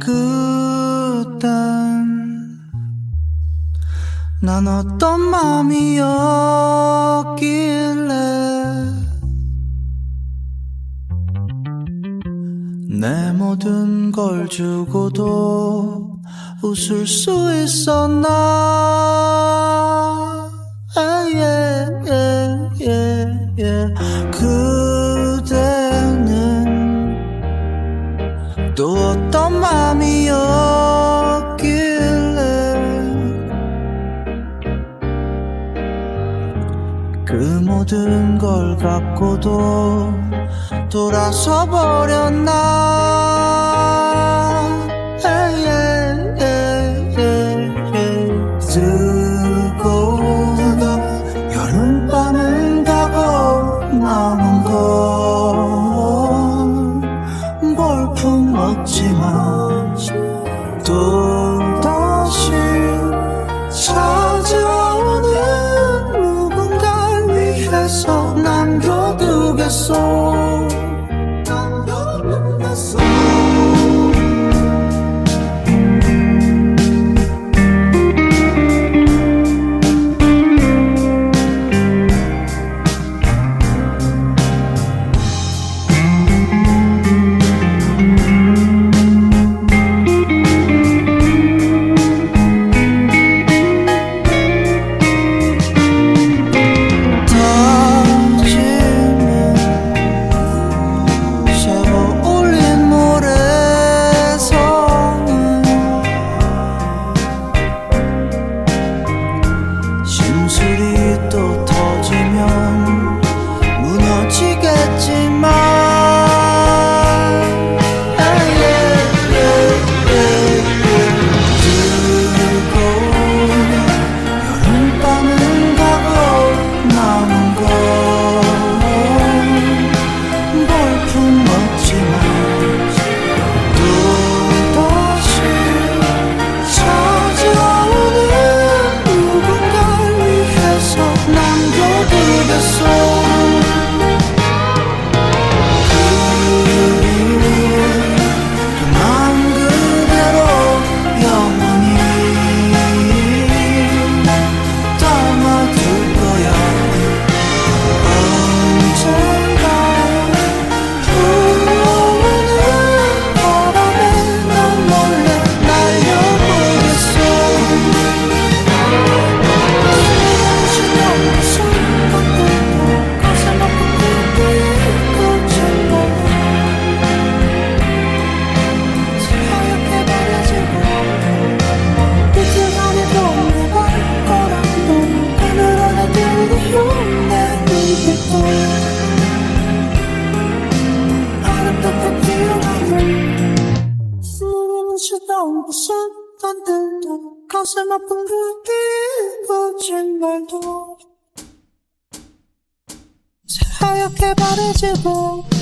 그땐 난 어떤 마음이었길래 내 모든 걸 주고도 웃을 수 있었나? yeah, yeah, yeah, 걸 갖고도 돌아서 버렸나? soul. 그 순간들도 가슴 아픈 그게 거짓말도. 하얗게 바래지고